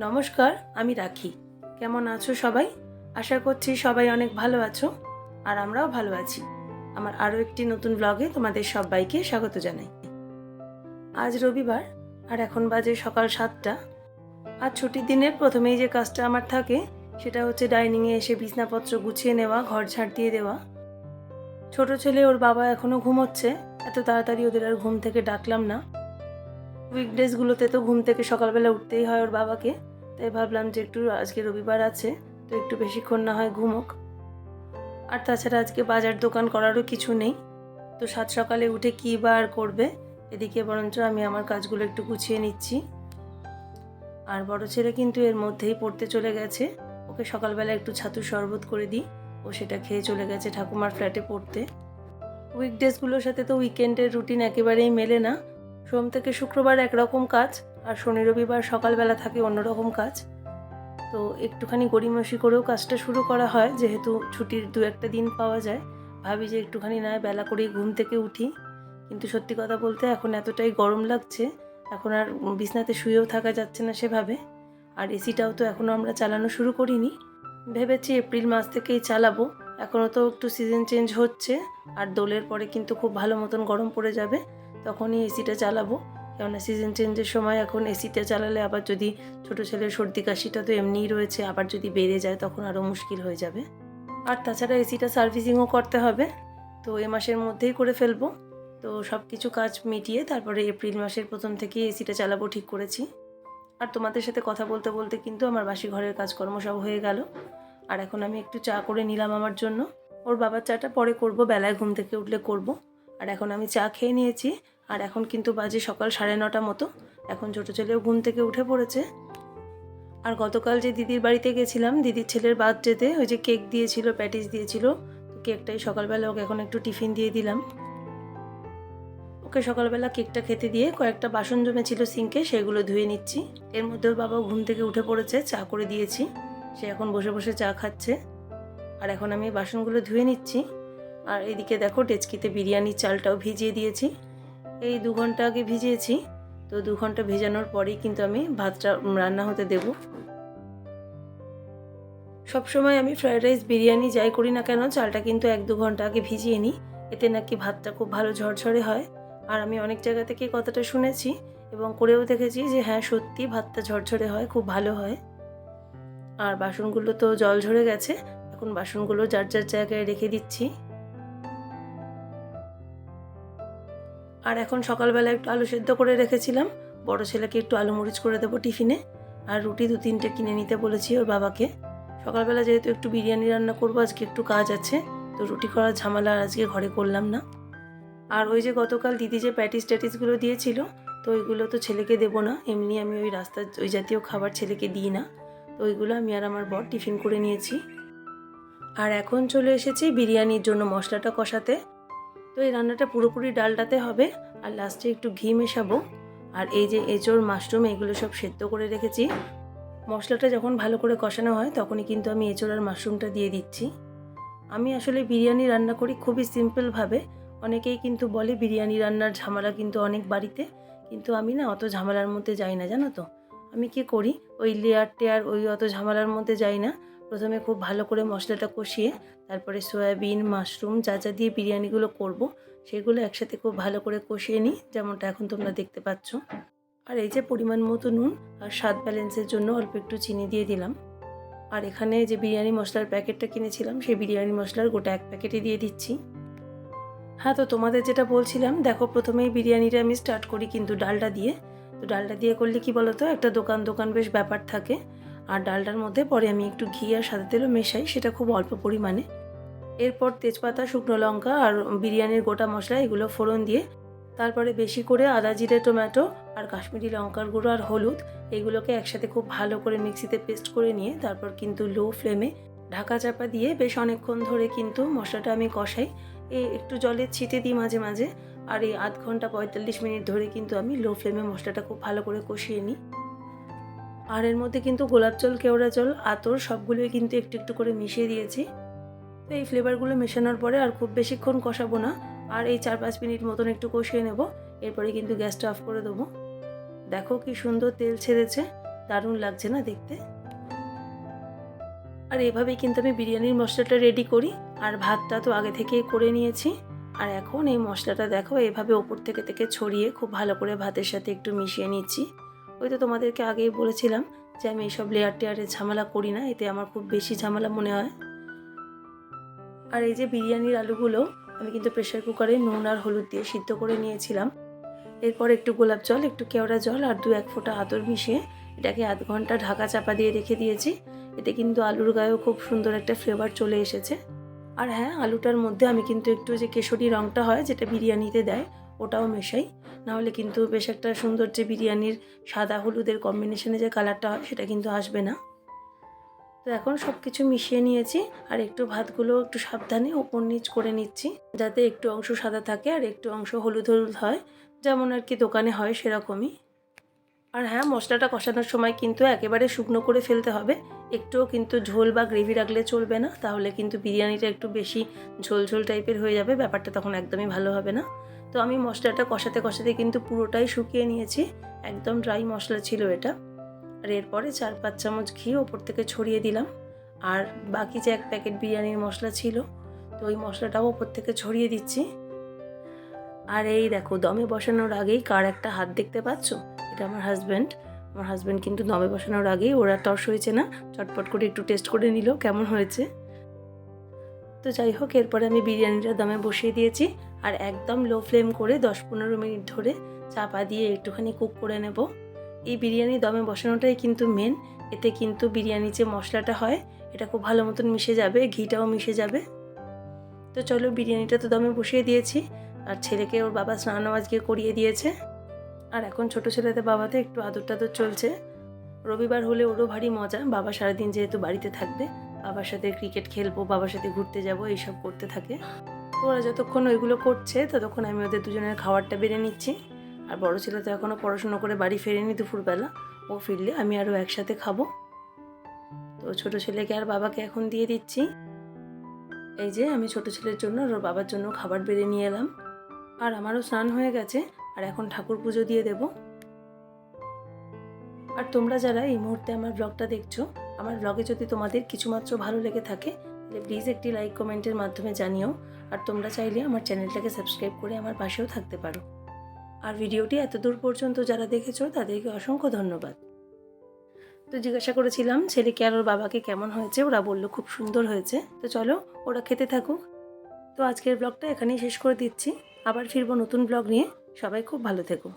নমস্কার, আমি রাখি। কেমন আছো সবাই? আশা করছি সবাই অনেক ভালো আছো, আর আমরাও ভালো আছি। আমার আরও একটি নতুন ব্লগে তোমাদের সবাইকে স্বাগত জানাই। আজ রবিবার, আর এখন বাজে সকাল সাতটা। আর ছুটির দিনের প্রথমেই যে কাজটা আমার থাকে, সেটা হচ্ছে ডাইনিংয়ে এসে বিছনাপত্র গুছিয়ে নেওয়া, ঘর ঝাড় দিয়ে দেওয়া। ছোট ছেলে ওর বাবা এখনও ঘুমোচ্ছে, এত তাড়াতাড়ি ওদের আর ঘুম থেকে ডাকলাম না। উইকডেজগুলোতে তো ঘুম থেকে সকালবেলা উঠতেই হয় ওর বাবাকে। তাই ভাবলাম যে একটু আজকে রবিবার আছে, তো একটু বেশিক্ষণ না হয় ঘুমোক। আর তাছাড়া আজকে বাজার দোকান করারও কিছু নেই, তো সাত সকালে উঠে কী বা আর করবে, এদিকে বরঞ্চ আমি আমার কাজগুলো একটু গুছিয়ে নিচ্ছি। আর বড় ছেলে কিন্তু এর মধ্যেই পড়তে চলে গেছে, ওকে সকালবেলা একটু ছাতুর শরবত করে দিই, ও সেটা খেয়ে চলে গেছে ঠাকুমার ফ্ল্যাটে পড়তে। উইকডেজগুলোর সাথে তো উইকেন্ডের রুটিন একেবারেই মেলে না, সোম থেকে শুক্রবার একরকম কাজ আর শনি রবিবার সকালবেলা থাকে অন্যরকম কাজ। তো একটুখানি গড়িমসি করেও কাজটা শুরু করা হয়, যেহেতু ছুটির দু একটা দিন পাওয়া যায়। ভাবি যে একটুখানি নয় বেলা করেই ঘুম থেকে উঠি। কিন্তু সত্যি কথা বলতে এখন এতটাই গরম লাগছে, এখন আর বিছনাতে শুয়েও থাকা যাচ্ছে না সেভাবে। আর এসিটাও তো এখনও আমরা চালানো শুরু করিনি। ভেবেছি এপ্রিল মাস থেকেই চালাবো। এখনও তো একটু সিজন চেঞ্জ হচ্ছে, আর দোলের পরে কিন্তু খুব ভালো মতন গরম পড়ে যাবে, তখনই এসিটা চালাবো। কেননা সিজন চেঞ্জের সময় এখন এসিতে চালালে আবার যদি ছোটো ছেলের সর্দি কাশিটা তো এমনিই রয়েছে, আবার যদি বেড়ে যায় তখন আরও মুশকিল হয়ে যাবে। আর তাছাড়া এসিটা সার্ভিসিংও করতে হবে। তো এ মাসের মধ্যেই করে ফেলব। তো সব কিছু কাজ মিটিয়ে তারপরে এপ্রিল মাসের প্রথম থেকেই এসিটা চালাবো ঠিক করেছি। আর তোমাদের সাথে কথা বলতে বলতে কিন্তু আমার বাসি ঘরের কাজকর্ম সব হয়ে গেল। আর এখন আমি একটু চা করে নিলাম আমার জন্য। ওর বাবার চাটা পরে করব, বেলায় ঘুম থেকে উঠলে করব। আর এখন আমি চা খেয়ে নিয়েছি। আর এখন কিন্তু বাজে সকাল সাড়ে নটা মতো। এখন ছোটো ছেলেও ঘুম থেকে উঠে পড়েছে। আর গতকাল যে দিদির বাড়িতে গেছিলাম, দিদির ছেলের বার্থডেতে ওই যে কেক দিয়েছিল, প্যাটিস দিয়েছিল কেকটাই সকালবেলা ওকে এখন একটু টিফিন দিয়ে দিলাম। ওকে সকালবেলা কেকটা খেতে দিয়ে কয়েকটা বাসন জমেছিল সিঙ্কে, সেগুলো ধুয়ে নিচ্ছি। এর মধ্যে ওর বাবা ঘুম থেকে উঠে পড়েছে, চা করে দিয়েছি। সে এখন বসে বসে চা খাচ্ছে। আর এখন আমি বাসনগুলো ধুয়ে নিচ্ছি। আর এদিকে দেখো, ডেচকিতে বিরিয়ানির চালটাও ভিজিয়ে দিয়েছি। এই দু ঘণ্টা আগে ভিজিয়েছি। তো দু ঘণ্টা ভেজানোর পরেই কিন্তু আমি ভাতটা রান্না হতে দেব। সবসময় আমি ফ্রায়েড রাইস, বিরিয়ানি যাই করি না কেন, চালটা কিন্তু এক দু ঘণ্টা আগে ভিজিয়ে নিই। এতে নাকি ভাতটা খুব ভালো ঝরঝরে হয়। আর আমি অনেক জায়গা থেকে কথাটা শুনেছি এবং করেও দেখেছি যে হ্যাঁ সত্যি ভাতটা ঝরঝরে হয়, খুব ভালো হয়। আর বাসনগুলো তো জল ঝরে গেছে। এখন বাসনগুলো যার যার জায়গায় রেখে দিচ্ছি। আর এখন সকালবেলা একটু আলু সেদ্ধ করে রেখেছিলাম। বড় ছেলেকে একটু আলু মরিচ করে দেবো টিফিনে। আর রুটি দু তিনটে কিনে নিতে বলেছি ওর বাবাকে। সকালবেলা যেহেতু একটু বিরিয়ানি রান্না করব, আজকে একটু কাজ আছে, তো রুটি করার ঝামেলা আজকে ঘরে করলাম না। আর ওই যে গতকাল দিদি যে প্যাটিস ট্যাটিসগুলো দিয়েছিল, তো ওইগুলো তো ছেলেকে দেবো না। এমনি আমি ওই রাস্তার ওই জাতীয় খাবার ছেলেকে দিই না। তো ওইগুলো আমি আর আমার বর টিফিন করে নিয়েছি। আর এখন চলে এসেছি বিরিয়ানির জন্য মশলাটা কষাতে। তো এই রান্নাটা পুরোপুরি ডালটাতে হবে আর লাস্টে একটু ঘি মেশাবো। আর এই যে এঁচোড়, মাশরুম, এগুলো সব সেদ্ধ করে রেখেছি। মশলাটা যখন ভালো করে কষানো হয়, তখনই কিন্তু আমি এঁচোড় আর মাশরুমটা দিয়ে দিচ্ছি। আমি আসলে বিরিয়ানি রান্না করি খুবই সিম্পলভাবে অনেকেই কিন্তু বলে বিরিয়ানি রান্নার ঝামেলা কিন্তু অনেক বাড়িতে। কিন্তু আমি না অত ঝামেলার মধ্যে যাই না, জানো তো? আমি কি করি? ওই লেয়ার টেয়ার ওই অত ঝামেলার মধ্যে যাই না। প্রথমে খুব ভালো করে মশলাটা কষিয়ে তারপরে সয়াবিন, মাশরুম যা যা দিয়ে বিরিয়ানিগুলো করব, সেগুলো একসাথে খুব ভালো করে কষিয়ে নিই, যেমনটা এখন তোমরা দেখতে পাচ্ছ। আর এই যে পরিমাণ মতো নুন আর স্বাদ ব্যালেন্সের জন্য অল্প একটু চিনি দিয়ে দিলাম। আর এখানে যে বিরিয়ানি মশলার প্যাকেটটা কিনেছিলাম, সেই বিরিয়ানি মশলার গোটা এক প্যাকেটে দিয়ে দিচ্ছি। হ্যাঁ তো তোমাদের যেটা বলছিলাম, দেখো প্রথমেই বিরিয়ানিটা আমি স্টার্ট করি কিন্তু ডালটা দিয়ে। তো ডালটা দিয়ে করলে কি বলতো? একটা দোকান দোকান বেশ ব্যাপার থাকে। আর ডালটার মধ্যে পরে আমি একটু ঘি আর সাদা তেলও মেশাই, সেটা খুব অল্প পরিমাণে। এরপর তেজপাতা, শুকনো লঙ্কা আর বিরিয়ানির গোটা মশলা, এগুলো ফোড়ন দিয়ে তারপরে বেশি করে আদা, জিরে, টমেটো আর কাশ্মীরি লঙ্কার গুঁড়ো আর হলুদ, এগুলোকে একসাথে খুব ভালো করে মিক্সিতে পেস্ট করে নিয়ে তারপর কিন্তু লো ফ্লেমে ঢাকা চাপা দিয়ে বেশ অনেকক্ষণ ধরে কিন্তু মশলাটা আমি কষাই। এই একটু জলে ছিটে দিই মাঝে মাঝে, আর এই আধ ঘণ্টা পঁয়তাল্লিশ মিনিট ধরে কিন্তু আমি লো ফ্লেমে মশলাটা খুব ভালো করে কষিয়ে নিই। আর এর মধ্যে কিন্তু গোলাপ জল, কেওড়া জল, আতর সবগুলোই কিন্তু একটু একটু করে মিশিয়ে দিয়েছি। তো এই ফ্লেভারগুলো মেশানোর পরে আর খুব বেশিক্ষণ কষাবো না। আর এই চার পাঁচ মিনিট মতন একটু কষিয়ে নেব। এরপরে কিন্তু গ্যাসটা অফ করে দেবো। দেখো কি সুন্দর তেল ছেড়েছে। দারুণ লাগছে না দেখতে? আর এভাবেই কিন্তু আমি বিরিয়ানির মশলাটা রেডি করি। আর ভাতটা তো আগে থেকেই করে নিয়েছি। আর এখন এই মশলাটা দেখো, এভাবে ওপর থেকে থেকে ছড়িয়ে খুব ভালো করে ভাতের সাথে একটু মিশিয়ে নিচ্ছি। ওই তো তোমাদেরকে আগেই বলেছিলাম যে আমি এইসব লেয়ার টেয়ারের ঝামেলা করি না, এতে আমার খুব বেশি ঝামেলা মনে হয়। আর এই যে বিরিয়ানির আলুগুলো, আমি কিন্তু প্রেশার কুকারে নুন আর হলুদ দিয়ে সিদ্ধ করে নিয়েছিলাম। এরপর একটু গোলাপ জল, একটু কেওড়া জল আর দু এক ফোঁটা আতর মিশিয়ে এটাকে আধ ঘণ্টা ঢাকা চাপা দিয়ে রেখে দিয়েছি। এতে কিন্তু আলুর গায়েও খুব সুন্দর একটা ফ্লেভার চলে এসেছে। আর হ্যাঁ আলুটার মধ্যে আমি কিন্তু একটু যে কেশরি রঙটা হয়, যেটা বিরিয়ানিতে দেয়, ওটাও মেশাই। নাহলে কিন্তু বেশ একটা সুন্দর যে বিরিয়ানির সাদা হলুদের কম্বিনেশনে যে কালারটা হয়, সেটা কিন্তু আসবে না। তো এখন সব কিছু মিশিয়ে নিয়েছি, আর একটু ভাতগুলো একটু সাবধানে ওপর নিচ করে নিচ্ছি, যাতে একটু অংশ সাদা থাকে আর একটু অংশ হলুদ হলুদ হয়, যেমন আর কি দোকানে হয় সেরকমই। আর হ্যাঁ মশলাটা কষানোর সময় কিন্তু একেবারে শুকনো করে ফেলতে হবে, একটুও কিন্তু ঝোল বা গ্রেভি রাখলে চলবে না, তাহলে কিন্তু বিরিয়ানিটা একটু বেশি ঝোল ঝোল টাইপের হয়ে যাবে, ব্যাপারটা তখন একদমই ভালো হবে না। তো আমি মশলাটা কষাতে কষাতে কিন্তু পুরোটাই শুকিয়ে নিয়েছি। একদম ড্রাই মশলা ছিল এটা। আর এরপরে চার পাঁচ চামচ ঘি ওপর থেকে ছড়িয়ে দিলাম। আর বাকি যে এক প্যাকেট বিরিয়ানির মশলা ছিল, তো ওই মশলাটাও ওপর থেকে ছড়িয়ে দিচ্ছি। আর এই দেখো, দমে বসানোর আগেই কার একটা হাত দেখতে পাচ্ছ? এটা আমার হাজব্যান্ড আমার হাজব্যান্ড কিন্তু দমে বসানোর আগেই, ওরা টস হয়েছে না। চটপট করে একটু টেস্ট করে নিল, কেমন হয়েছে? তো যাই হোক, এরপরে আমি বিরিয়ানিটা দমে বসিয়ে দিয়েছি। আর একদম লো ফ্লেম করে দশ পনেরো মিনিট ধরে চাপা দিয়ে একটুখানি কুক করে নেব। এই বিরিয়ানি দমে বসানোটাই কিন্তু মেন এতে কিন্তু বিরিয়ানির যে মশলাটা হয়, এটা খুব ভালো মতন মিশে যাবে, ঘিটাও মিশে যাবে। তো চলো বিরিয়ানিটা তো দমে বসিয়ে দিয়েছি, আর ছেলেকে ওর বাবা স্নানও আজকে করিয়ে দিয়েছে। আর এখন ছোট ছেলেতে বাবাতে একটু আদর টাদর চলছে। রবিবার হলে ওরও ভারী মজা, বাবা সারাদিন যেহেতু বাড়িতে থাকবে, বাবার সাথে ক্রিকেট খেলব, বাবার সাথে ঘুরতে যাব, এইসব করতে থাকে। ওরা যতক্ষণ ওইগুলো করছে, ততক্ষণ আমি ওদের দুজনের খাবারটা বেড়ে নিচ্ছি। আর বড় ছেলে তো এখনও পড়াশুনো করে বাড়ি ফেরেনি দুপুরবেলা। ও ফিরলে আমি আরও একসাথে খাব। তো ছোট ছেলেকে আর বাবাকে এখন দিয়ে দিচ্ছি। এই যে আমি ছোট ছেলের জন্য আর ওর বাবার জন্য খাবার বেড়ে নিয়ে এলাম। আর আমারও স্নান হয়ে গেছে, আর এখন ঠাকুর পুজো দিয়ে দেব। আর তোমরা যারা এই মুহূর্তে আমার ব্লগটা দেখছ, আমার ব্লগে যদি তোমাদের কিছুমাত্র ভালো লেগে থাকে, তাহলে প্লিজ একটি লাইক কমেন্টের মাধ্যমে জানিও। আর তোমরা চাইলে আমার চ্যানেলটাকে সাবস্ক্রাইব করে আমার পাশেও থাকতে পারো। আর ভিডিওটি এত দূর পর্যন্ত যারা দেখেছ, তাদেরকে অসংখ্য ধন্যবাদ। তো জিজ্ঞাসা করেছিলাম ছেলে কে আর ওর বাবাকে কেমন হয়েছে? ওরা বলল, খুব সুন্দর হয়েছে। তো চলো, ওরা খেতে থাকুক। তো আজকের ব্লগটা এখানেই শেষ করে দিচ্ছি। আবার ফিরবো নতুন ব্লগ নিয়ে। সবাই খুব ভালো থেকো।